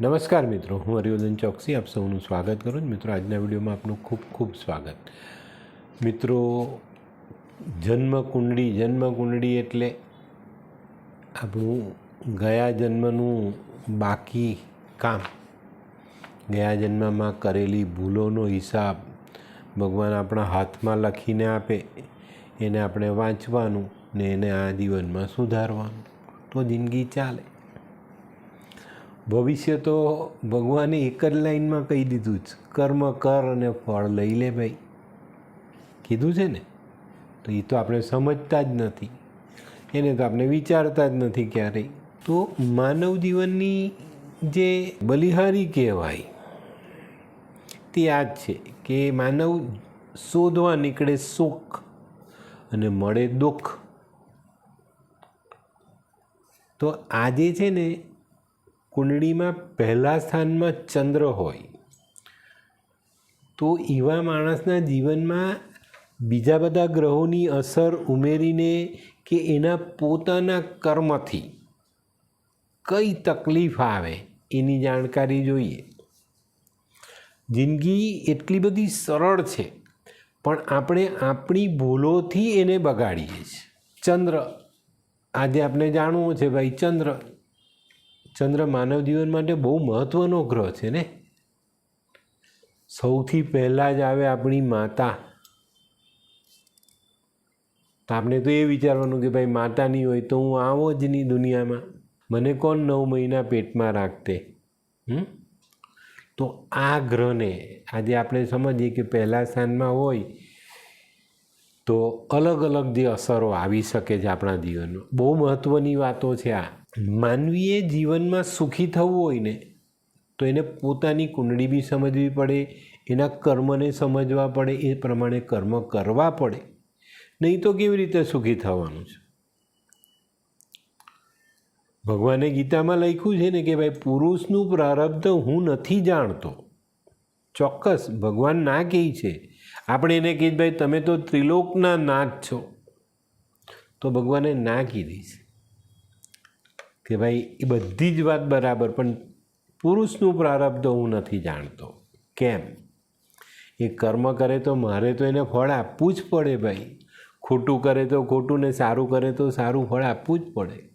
નમસ્કાર મિત્રો, હું હરિવર્ધન ચોકસી, આપ સૌનું સ્વાગત કરું છું. મિત્રો, આજના વિડીયોમાં આપનું ખૂબ ખૂબ સ્વાગત. મિત્રો, જન્મકુંડળી જન્મકુંડળી એટલે આપણું ગયા જન્મનું બાકી કામ. ગયા જન્મમાં કરેલી ભૂલોનો હિસાબ ભગવાન આપણા હાથમાં લખીને આપે, એને આપણે વાંચવાનું ને એને આ જીવનમાં સુધારવાનું. તો જિંદગી ચાલે. ભવિષ્ય તો ભગવાને એક જ લાઈનમાં કહી દીધું જ, કર્મ, કર અને ફળ લઈ લે ભાઈ. કીધું છે ને? તો એ તો આપણે સમજતા જ નથી. એને તો આપણે વિચારતા જ નથી ક્યારેય. તો માનવ જીવનની જે બલિહારી કહેવાય, તે આ જ છે કે માનવ શોધવા નીકળે સુખ અને મળે દુઃખ. તો આજે છે ને કુંડળીમાં પહેલા સ્થાનમાં ચંદ્ર હોય, તો એવા માણસના જીવનમાં બીજા બધા ગ્રહોની અસર ઉમેરીને કે એના પોતાના કર્મથી કઈ તકલીફ આવે એની જાણકારી જોઈએ. જિંદગી એટલી બધી સરળ છે, પણ આપણે આપણી ભૂલોથી એને બગાડીએ છીએ. ચંદ્ર, આજે આપણે જાણવું છે ભાઈ ચંદ્ર. ચંદ્ર માનવ જીવન માટે બહુ મહત્ત્વનો ગ્રહ છે ને? સૌથી પહેલાં જ આવે આપણી માતા. તો આપણે તો એ વિચારવાનું કે ભાઈ માતા નહીં હોય તો હું આવો જ નહીં દુનિયામાં. મને કોણ નવ મહિના પેટમાં રાખતે? હમ? તો આ ગ્રહને આજે આપણે સમજીએ કે પહેલા સ્થાનમાં હોય તો અલગ અલગ જે અસરો આવી શકે છે આપણા જીવનમાં. બહુ મહત્ત્વની વાતો છે આ. માનવીએ જીવનમાં સુખી થવું હોય ને, તો એને પોતાની કુંડળી બી સમજવી પડે, એના કર્મને સમજવા પડે, એ પ્રમાણે કર્મ કરવા પડે. નહીં તો કેવી રીતે સુખી થવાનું છે? ભગવાને ગીતામાં લખ્યું છે ને કે ભાઈ, પુરુષનું પ્રારબ્ધ હું નથી જાણતો. ચોક્કસ, ભગવાન ના કહે છે. આપણે એને કહીએ ભાઈ, તમે તો ત્રિલોકના નાથ છો. તો ભગવાને ના કીધી છે. કે ભાઈ, એ બધી જ વાત બરાબર, પણ પુરુષનું પ્રારબ્ધ હું નથી જાણતો. કેમ? એ કર્મ કરે તો મારે તો એને ફળ આપવું જ પડે ભાઈ. ખોટું કરે તો ખોટું ને સારું કરે તો સારું ફળ આપવું જ પડે.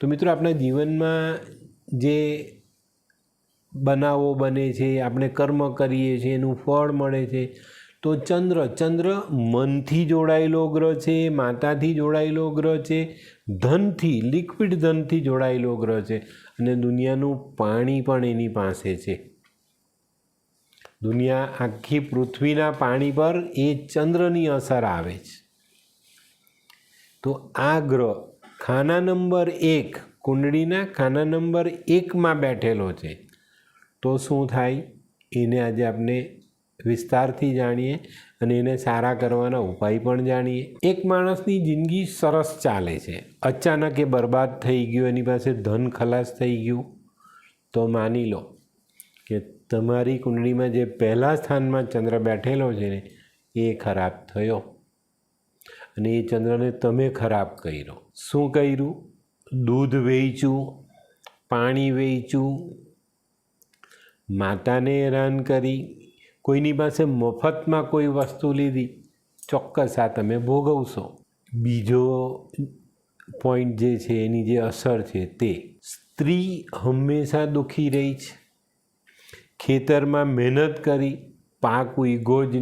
તો મિત્રો, આપણા જીવનમાં જે બનાવો બને છે, આપણે કર્મ કરીએ છીએ, એનું ફળ મળે છે, તો ચંદ્ર ચંદ્ર મનથી જોડાયેલો ગ્રહ છે, માતાથી જોડાયેલો ગ્રહ છે ધનથી લિક્વિડ ધનથી જોડાયેલો ગ્રહ છે અને દુનિયાનું પાણી પણ એની પાસે છે. દુનિયા આખી પૃથ્વીના પાણી પર એ ચંદ્રની અસર આવે છે. તો આ ગ્રહ ખાના નંબર એક, કુંડળીના ખાના નંબર એકમાં બેઠેલો છે. તો શું થાય? એને આજે આપણે વિસ્તારથી જાણીએ. અને એને સારા કરવાના ઉપાય પણ જાણીએ. એક માણસની જિંદગી સરસ ચાલે છે. અચાનક એ બરબાદ થઈ ગયું, એની પાસે ધન ખલાસ થઈ ગયું. તો માની લો કે તમારી કુંડળીમાં જે પહેલા સ્થાનમાં ચંદ્ર બેઠેલો છે ને, એ ખરાબ થયો. અને એ ચંદ્રને તમે ખરાબ કર્યો. શું કર્યું? દૂધ વેચ્યું, પાણી વેચ્યું. માતાને હેરાન કરી. કોઈની પાસે મફતમાં કોઈ વસ્તુ લીધી, ચોક્કસ આ તમે ભોગવશો. બીજો પોઈન્ટ જે છે, એની જે અસર છે તે, સ્ત્રી હંમેશા દુઃખી રહી છે. ખેતરમાં મહેનત કરી, પાક ઉગ્યો જ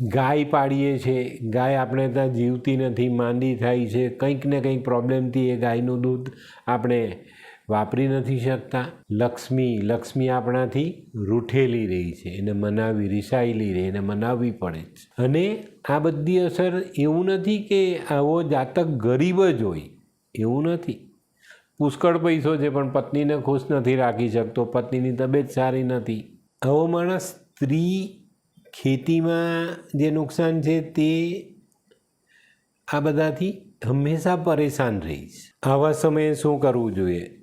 ગાય પાડીએ છીએ ગાય આપણે ત્યાં જીવતી નથી, માંદી થાય છે. કંઈક ને કંઈક પ્રોબ્લેમથી એ ગાયનું દૂધ આપણે વાપરી નથી શકતા. લક્ષ્મી લક્ષ્મી આપણાથી રૂઠેલી રહી છે, એને મનાવી, રિસાયેલી રહે, એને મનાવવી પડે છે અને આ બધી અસર એવું નથી કે આવો જાતક ગરીબ જ હોય. એવું નથી. પુષ્કળ પૈસો છે, પણ પત્નીને ખુશ નથી રાખી શકતો, પત્નીની તબિયત સારી નથી. આવો માણસ સ્ત્રી ખેતીમાં જે નુકસાન છે તે આ બધાથી હંમેશા પરેશાન રહીશ આવા સમયે શું કરવું જોઈએ?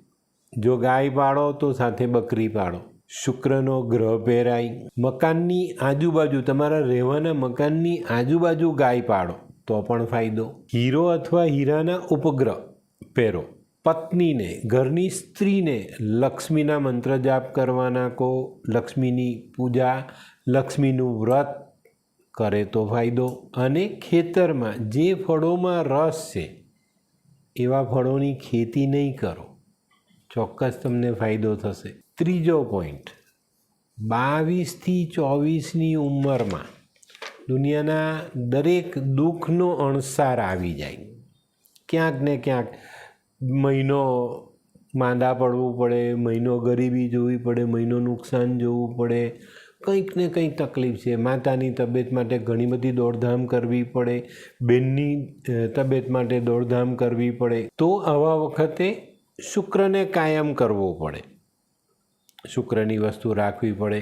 જો ગાય પાળો તો સાથે બકરી પાળો. શુક્રનો ગ્રહ પહેરાય મકાનની આજુબાજુ, તમારા રહેવાના મકાનની આજુબાજુ ગાય પાળો, તો પણ ફાયદો. હીરો અથવા હીરાના ઉપગ્રહ પહેરો. પત્નીને, ઘરની સ્ત્રીને લક્ષ્મીના મંત્ર જાપ કરવાના કો લક્ષ્મીની પૂજા, લક્ષ્મીનું વ્રત કરે તો ફાયદો. અને ખેતરમાં જે ફળોમાં રસ છે, એવા ફળોની ખેતી નહીં કરો. ચોક્કસ તમને ફાયદો થશે. ત્રીજો પોઈન્ટ બાવીસથી ચોવીસની ઉંમરમાં દુનિયાના દરેક દુઃખનો અણસાર આવી જાય. ક્યાંક ને ક્યાંક મહિનો માંદા પડવું પડે, મહિનો ગરીબી જોવી પડે, મહિનો નુકસાન જોવું પડે, કંઈક ને કંઈક તકલીફ છે. માતાની તબિયત માટે ઘણી બધી દોડધામ કરવી પડે, બેનની તબિયત માટે દોડધામ કરવી પડે. તો આવા વખતે શુક્રને કાયમ કરવો પડે. શુક્રની વસ્તુ રાખવી પડે.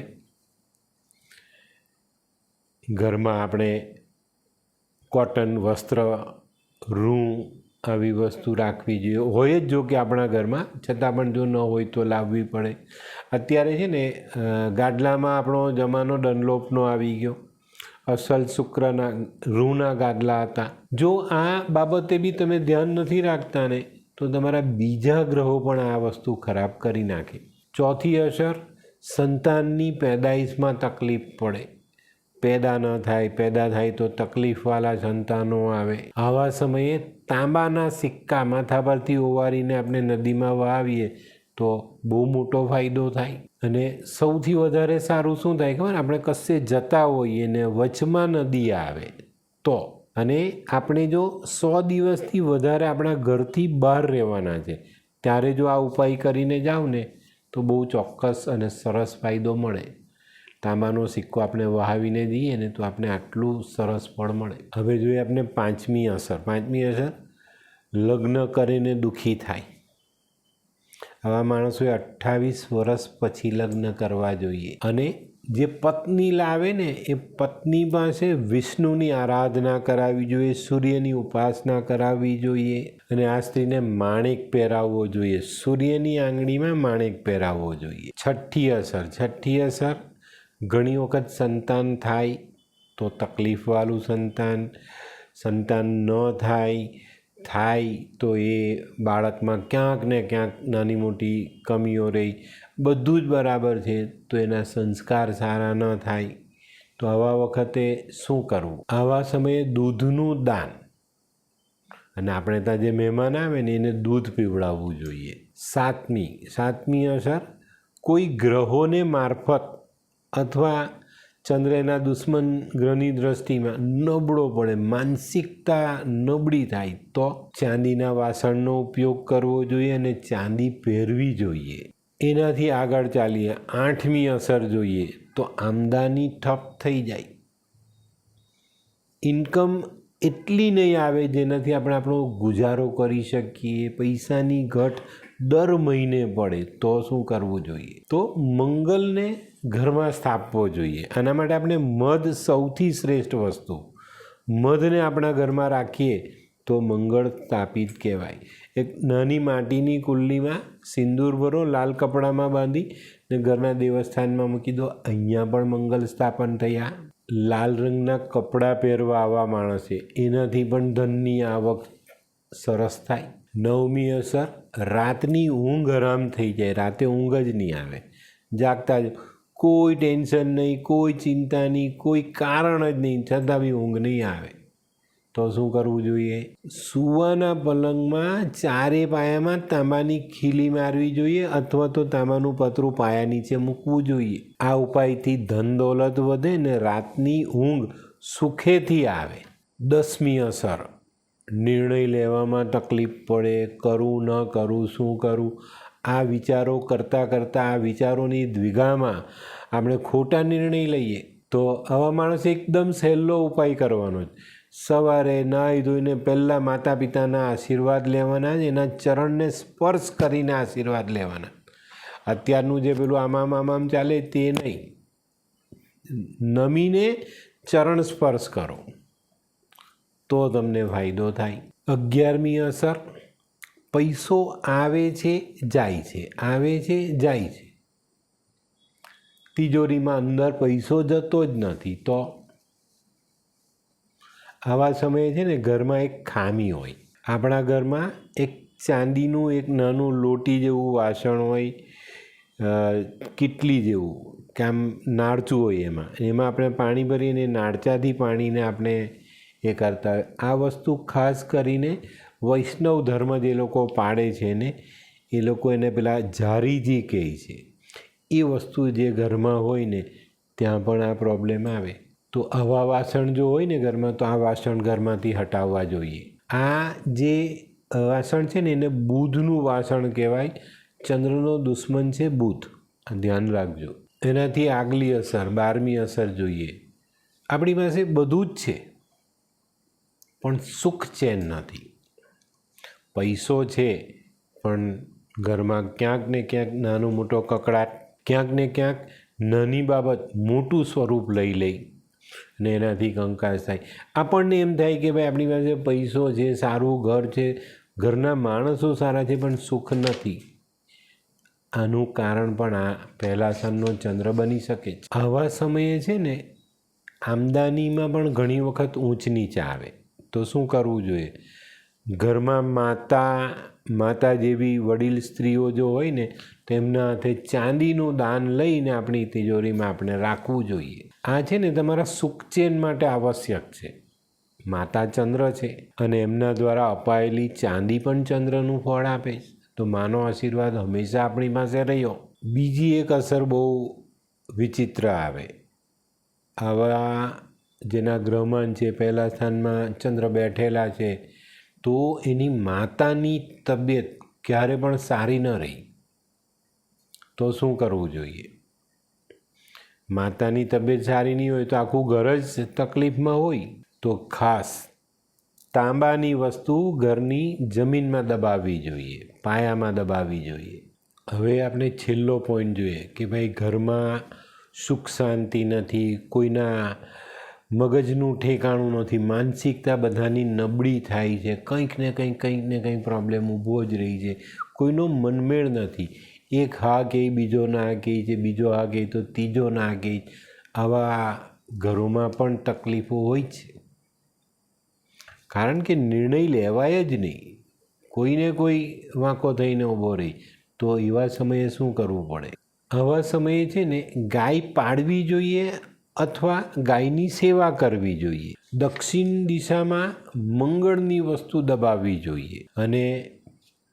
ઘરમાં આપણે કોટન, વસ્ત્ર રૂં આવી વસ્તુ રાખવી જોઈએ. હોય જ જો કે આપણા ઘરમાં, છતાં પણ જો ન હોય તો લાવવી પડે. અત્યારે છે ને ગાદલામાં આપણો જમાનો ડનલોપનો આવી ગયો. અસલ શુક્રના, રૂના ગાદલા હતા. જો આ બાબતે બી તમે ધ્યાન નથી રાખતા ને તો તમારા બીજા ગ્રહો પણ આ વસ્તુ ખરાબ કરી નાખે. ચોથી અસર, સંતાનની પેદાઈશમાં તકલીફ પડે. પેદા ન થાય, પેદા થાય તો તકલીફવાળા સંતાનો આવે. આવા સમયે તાંબાના સિક્કા માથા પરથી ઓવારીને આપણે નદીમાં વાવીએ તો બહુ મોટો ફાયદો થાય. અને સૌથી વધારે સારું શું થાય ખબર? આપણે કશે જતા હોઈએ ને વચમાં નદી આવે તો. અને આપણે જો સો દિવસથી વધારે આપણા ઘરથી બહાર રહેવાના છે, ત્યારે જો આ ઉપાય કરીને જાઓ ને, તો બહુ ચોક્કસ અને સરસ ફાયદો મળે. તાંબાનો સિક્કો આપણે વહાવીને દઈએ ને, તો આપણે આટલું સરસ ફળ મળે. હવે જોઈએ આપણે પાંચમી અસર. પાંચમી અસર, લગ્ન કરીને દુઃખી થાય. આવા માણસોએ અઠ્ઠાવીસ વર્ષ પછી લગ્ન કરવા જોઈએ. અને જે પત્ની લાવે ને, એ પત્ની પાસે વિષ્ણુની આરાધના કરાવવી જોઈએ, સૂર્યની ઉપાસના કરાવવી જોઈએ અને આ સ્ત્રીને માણેક પહેરાવવો જોઈએ. સૂર્યની આંગળીમાં માણેક પહેરાવવો જોઈએ. છઠ્ઠી અસર છઠ્ઠી અસર, ઘણી વખત સંતાન થાય તો તકલીફવાળું સંતાન સંતાન ન થાય થાય તો એ બાળકમાં ક્યાંક ને ક્યાંક નાની મોટી કમીઓ રહી. બધું જ બરાબર છે, તો એના સંસ્કાર સારા ન થાય, તો આવા વખતે શું કરવું? આવા સમયે દૂધનું દાન. અને આપણે ત્યાં જે મહેમાન આવે ને, એને દૂધ પીવડાવવું જોઈએ. સાતમી સાતમી અસર, કોઈ ગ્રહોને મારફત અથવા ચંદ્રના દુશ્મન ગ્રહની દ્રષ્ટિમાં નબળો પડે માનસિકતા નબળી થાય, તો ચાંદીના વાસણનો ઉપયોગ કરવો જોઈએ અને ચાંદી પહેરવી જોઈએ. એનાથી આગળ ચાલીએ. આઠમી અસર જોઈએ તો આમદાની ઠપ થઈ જાય. ઇન્કમ એટલી નહીં આવે જેનાથી આપણે આપણો ગુજારો કરી શકીએ. પૈસાની ઘટ દર મહિને પડે તો શું કરવું જોઈએ? તો મંગલને ઘરમાં સ્થાપવો જોઈએ. આના માટે આપણે મધ સૌથી શ્રેષ્ઠ વસ્તુ. મધને આપણા ઘરમાં રાખીએ તો મંગળ સ્થાપિત કહેવાય. એક નાની માટીની કુલ્લીમાં સિંદૂર ભરો, લાલ કપડામાં બાંધી ને ઘરના દેવસ્થાનમાં મૂકી દો. અહીંયા પણ મંગલ સ્થાપન થયા. લાલ રંગના કપડાં પહેરવા આવા માણસે. એનાથી પણ ધનની આવક સરસ થાય. નવમી અસર, રાતની ઊંઘ હરામ થઈ જાય. રાતે ઊંઘ જ નહીં આવે. જાગતા જ કોઈ ટેન્શન નહીં, કોઈ ચિંતા નહીં, કોઈ કારણ જ નહીં. છતાં બી ઊંઘ નહીં આવે. તો શું કરવું જોઈએ? સુવાના પલંગમાં ચારે પાયામાં તાંબાની ખીલી મારવી જોઈએ અથવા તો તાંબાનું પતરું પાયા નીચે મૂકવું જોઈએ. આ ઉપાયથી ધન દોલત વધે ને રાતની ઊંઘ સુખેથી આવે. દસમી અસર. નિર્ણય લેવામાં તકલીફ પડે, કરું ન કરું, શું કરું? આ વિચારો કરતાં કરતાં આ વિચારોની દ્વિગામાં આપણે ખોટા નિર્ણય લઈએ તો આવા માણસે એકદમ સહેલો ઉપાય કરવાનો જ. સવારે નાહી ધોઈને પહેલાં માતા પિતાના આશીર્વાદ લેવાના એના ચરણને સ્પર્શ કરીને આશીર્વાદ લેવાના. અત્યારનું જે પેલું આમામ આમામ ચાલે તે નહીં. નમીને ચરણ સ્પર્શ કરો. તો તમને ફાયદો થાય. અગિયારમી અસર, પૈસો આવે છે, જાય છે. આવે છે, જાય છે. તિજોરીમાં અંદર પૈસો જતો જ નથી. તો આવા સમયે છે ને ઘરમાં એક ખામી હોય. આપણા ઘરમાં એક ચાંદીનું, એક નાનું લોટી જેવું વાસણ હોય કીટલી જેવું, કે આમ નાળચું હોય એમાં. એમાં આપણે પાણી ભરીને નાળચાથી પાણીને આપણે એ કરતા આ વસ્તુ ખાસ કરીને વૈષ્ણવ ધર્મ જે લોકો પાડે છે ને, એ લોકો એને પેલા ઝારીજી કહે છે. એ વસ્તુ જે ઘરમાં હોય ને, ત્યાં પણ આ પ્રોબ્લેમ આવે. તો આવા વાસણ જો હોય ને ઘરમાં, તો આ વાસણ ઘરમાંથી હટાવવા જોઈએ. આ જે વાસણ છે ને, એને બુધનું વાસણ કહેવાય. ચંદ્રનો દુશ્મન છે બુધ. ધ્યાન રાખજો. એનાથી આગલી અસર, બારમી અસર જોઈએ. આપણી પાસે બધું જ છે, પણ સુખ ચેન નથી. પૈસો છે, પણ ઘરમાં ક્યાંક ને ક્યાંક નાનો મોટો કકડાટ, ક્યાંક ને ક્યાંક નાની બાબત, મોટું સ્વરૂપ લઈ લઈ અને એનાથી કંકાસ થાય. આપણને એમ થાય કે ભાઈ, આપણી પાસે પૈસો છે, સારું ઘર છે. ઘરના માણસો સારા છે, પણ સુખ નથી. આનું કારણ પણ આ પહેલા સનનો ચંદ્ર બની શકે છે આવા સમયે છે ને, આમદાનીમાં પણ ઘણી વખત ઊંચ નીચ આવે. તો શું કરવું જોઈએ? ઘરમાં માતા માતા જેવી વડીલ સ્ત્રીઓ જો હોય ને, તેમના હાથે ચાંદીનું દાન લઈને આપણી તિજોરીમાં આપણે રાખવું જોઈએ. આ છે ને તમારા સુખચેન માટે આવશ્યક છે. માતા ચંદ્ર છે અને એમના દ્વારા અપાયેલી ચાંદી પણ ચંદ્રનું ફળ આપે છે. તો માનો આશીર્વાદ હંમેશા આપણી પાસે રહ્યો. બીજી એક અસર બહુ વિચિત્ર આવે. આવા જેના ગ્રહમાન છે, પહેલા સ્થાનમાં ચંદ્ર બેઠેલા છે તો એની માતાની તબિયત ક્યારે પણ સારી ન રહી. તો શું કરવું જોઈએ? માતાની તબિયત સારી નહીં હોય તો આખું ઘર જ તકલીફમાં હોય. તો ખાસ તાંબાની વસ્તુ ઘરની જમીનમાં દબાવવી જોઈએ, પાયામાં દબાવવી જોઈએ. હવે આપણે છેલ્લો પોઈન્ટ જોઈએ કે ભાઈ ઘરમાં સુખ શાંતિ નથી, કોઈના મગજનું ઠેકાણું નથી, માનસિકતા બધાની નબળી થાય છે. કંઈક ને કંઈક કંઈક ને કંઈક પ્રોબ્લેમ ઊભો જ રહી છે. કોઈનો મનમેળ નથી. એક હા કહે બીજો ના કહે છે બીજો હા કહે તો ત્રીજો ના કહે આવા ઘરોમાં પણ તકલીફો હોય છે. કારણ કે નિર્ણય લેવાય જ નહીં. કોઈને કોઈ વાંકો થઈને ઊભો રહી. તો એવા સમયે શું કરવું પડે? આવા સમયે છે ને, ગાય પાડવી જોઈએ અથવા ગાયની સેવા કરવી જોઈએ. દક્ષિણ દિશામાં મંગળની વસ્તુ દબાવવી જોઈએ અને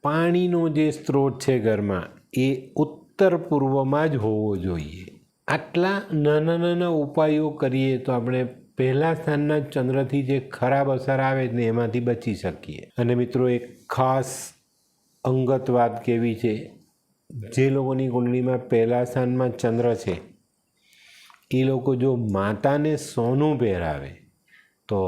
પાણીનો જે સ્ત્રોત છે ઘરમાં એ ઉત્તર પૂર્વમાં જ હોવો જોઈએ. આટલા નાના નાના ઉપાયો કરીએ તો આપણે પહેલા સ્થાનના ચંદ્રથી જે ખરાબ અસર આવે ને એમાંથી બચી શકીએ. અને મિત્રો એક ખાસ અંગત વાત કેવી છે? જે લોકોની કુંડળીમાં પહેલા સ્થાનમાં ચંદ્ર છે એ લોકો જો માતાને સોનું પહેરાવે, તો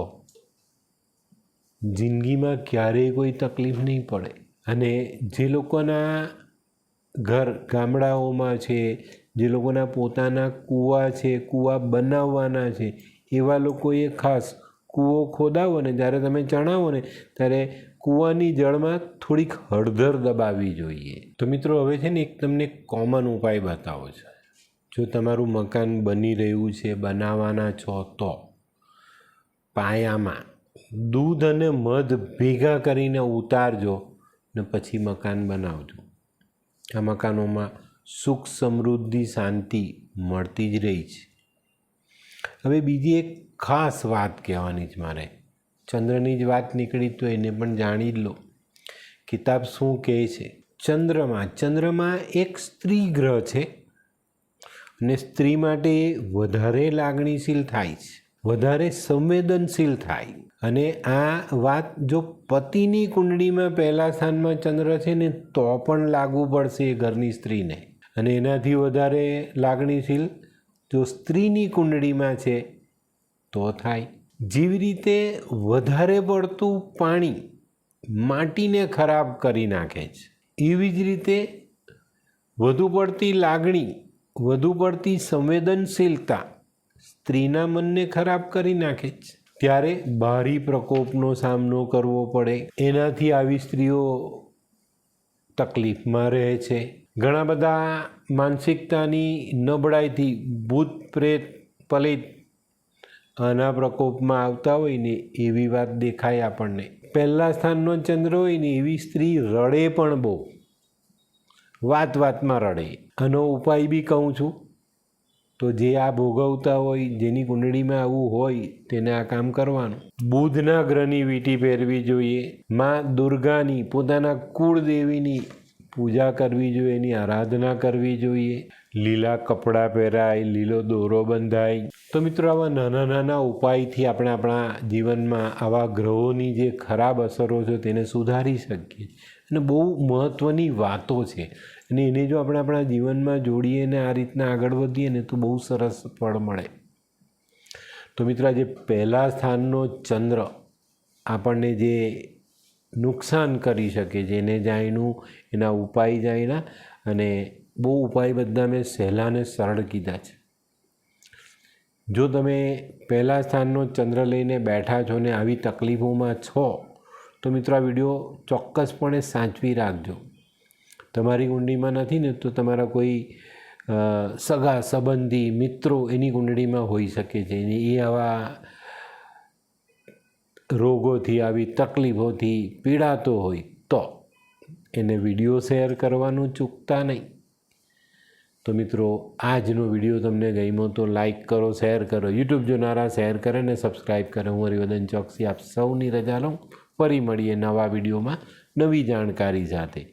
જિંદગીમાં ક્યારેય કોઈ તકલીફ નહીં પડે. અને જે લોકોના ઘર ગામડાઓમાં છે, જે લોકોના પોતાના કૂવા છે, કૂવા બનાવવાના છે, એવા લોકોએ ખાસ કૂવો ખોદાવો ને, જ્યારે તમે ચણાવો ને, ત્યારે કૂવાની જળમાં થોડીક હળદર દબાવવી જોઈએ. તો મિત્રો, હવે છે ને એક તમને કોમન ઉપાય બતાવો છે. જો તમારું મકાન બની રહ્યું છે, બનાવવાના છો, તો પાયામાં દૂધ અને મધ ભેગા કરીને ઉતારજો ને પછી મકાન બનાવજો. આ મકાનોમાં સુખ, સમૃદ્ધિ, શાંતિ મળતી જ રહી છે. હવે બીજી એક ખાસ વાત કહેવાની જ મારે. ચંદ્રની જ વાત નીકળી તો એને પણ જાણી જ લો. કિતાબ શું કહે છે? ચંદ્રમાં ચંદ્રમાં એક સ્ત્રી ગ્રહ છે. અને સ્ત્રી માટે વધારે લાગણીશીલ થાય છે, વધારે સંવેદનશીલ થાય. અને આ વાત જો પતિની કુંડળીમાં પહેલા સ્થાનમાં ચંદ્ર છે ને, તો પણ લાગુ પડશે એ ઘરની સ્ત્રીને. અને એનાથી વધારે લાગણીશીલ જો સ્ત્રીની કુંડળીમાં છે, તો થાય. જેવી રીતે વધારે પડતું પાણી માટીને ખરાબ કરી નાખે છે, એવી જ રીતે વધુ પડતી લાગણી વધુ પડતી સંવેદનશીલતા સ્ત્રીના મનને ખરાબ કરી નાખે છે. ત્યારે ભારી પ્રકોપનો સામનો કરવો પડે. એનાથી આવી સ્ત્રીઓ તકલીફમાં રહે છે. ઘણા બધા માનસિકતાની નબળાઈથી ભૂત પ્રેત પલિત આના પ્રકોપમાં આવતા હોય ને એવી વાત દેખાય આપણને. પહેલાં સ્થાનનો ચંદ્ર હોય ને એવી સ્ત્રી રડે પણ બહુ. વાત વાતમાં રડે. આનો ઉપાય બી કહું છું. તો જે આ ભોગવતા હોય, જેની કુંડળીમાં આવું હોય, તેને આ કામ કરવાનું. બુધના ગ્રહની વીંટી પહેરવી જોઈએ. માં દુર્ગાની, પોતાના કુળદેવીની પૂજા કરવી જોઈએ, એની આરાધના કરવી જોઈએ. લીલા કપડાં પહેરાય, લીલો દોરો બંધાય. તો મિત્રો, આવા નાના નાના ઉપાયથી આપણે આપણા જીવનમાં આવા ગ્રહોની જે ખરાબ અસરો છે, તેને સુધારી શકીએ. અને બહુ મહત્ત્વની વાતો છે. અને એને જો આપણે આપણા જીવનમાં જોડીએ ને આ રીતના આગળ વધીએ ને તો બહુ સરસ ફળ મળે. તો મિત્રો, આજે પહેલા સ્થાનનો ચંદ્ર આપણને જે નુકસાન કરી શકે એને જાણ્યું એના ઉપાય જાણ્યા અને બહુ ઉપાય બધા મેં સહેલાને સરળ કીધા છે. જો તમે પહેલા સ્થાનનો ચંદ્ર લઈને બેઠા છો ને આવી તકલીફોમાં છો, તો મિત્રો, આ વીડિયો ચોક્કસપણે સાચવી રાખજો. તમારી કુંડળીમાં નથી ને તો તમારા કોઈ સગા, સંબંધી, મિત્રો એની કુંડળીમાં હોઈ શકે છે. એ આવા રોગોથી આવી, તકલીફોથી પીડાતો હોય તો એને વીડિયો શેર કરવાનું ચૂકતા નહીં. તો મિત્રો, આજનો વીડિયો તમને ગમ્યો તો લાઈક કરો, શેર કરો. યુટ્યુબ જોનારા શેર કરે ને સબસ્ક્રાઈબ કરે. હું હરિવદન ચોકસી આપ સૌની રજા લઉં. ફરી મળીએ નવા વિડીયોમાં નવી જાણકારી સાથે.